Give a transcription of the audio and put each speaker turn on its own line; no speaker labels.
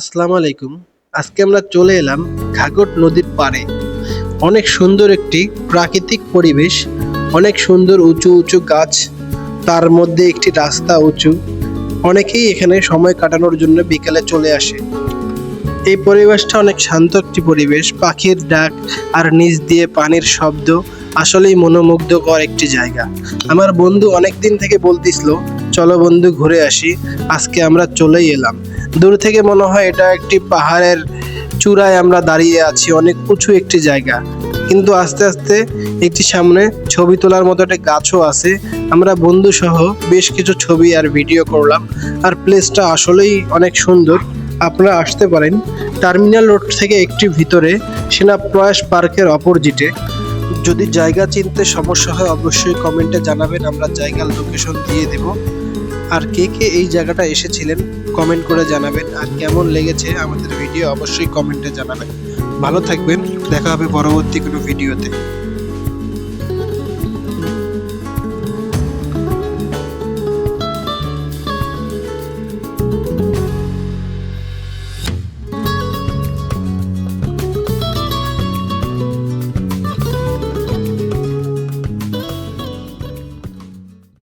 আসসালামু আলাইকুম। আজকে আমরা চলে এলাম ঘাগট নদীর পাড়ে। অনেক সুন্দর একটি প্রাকৃতিক পরিবেশ, অনেক সুন্দর উঁচু উঁচু গাছ, তার মধ্যে একটি রাস্তা উঁচু। অনেকেই এখানে সময় কাটানোর জন্য বিকেলে চলে আসে। এই পরিবেশটা অনেক শান্ত একটি পরিবেশ, পাখির ডাক আর নিচ দিয়ে পানির শব্দ আসলেই মনোমুগ্ধকর একটি জায়গা। আমার বন্ধু অনেক দিন থেকে বলতেছিল, চলো বন্ধু, ঘুরে আসি। আজকে আমরা চলেই এলাম। দূর থেকে মনে হয় এটা একটি পাহাড়ের চূড়ায় আমরা দাঁড়িয়ে আছি, অনেক উঁচু একটি জায়গা। কিন্তু আস্তে আস্তে একটি সামনে ছবি তোলার মতো একটা গাছও আছে। আমরা বন্ধু সহ বেশ কিছু ছবি আর ভিডিও করলাম। আর প্লেসটা আসলেই অনেক সুন্দর। আপনারা আসতে পারেন। টার্মিনাল রোড থেকে একটি ভিতরে সেনা প্রয়াস পার্কের অপোজিটে। যদি জায়গা চিনতে সমস্যা হয় অবশ্যই কমেন্টে জানাবেন। আমরা জায়গার লোকেশন দিয়ে দেব। আর কে কে এই জায়গাটা এসেছিলেন কমেন্ট করে জানাবেন আর কেমন লেগেছে আমাদের ভিডিও অবশ্যই কমেন্টে জানাবেন। ভালো থাকবেন, দেখা হবে পরবর্তী কোনো ভিডিওতে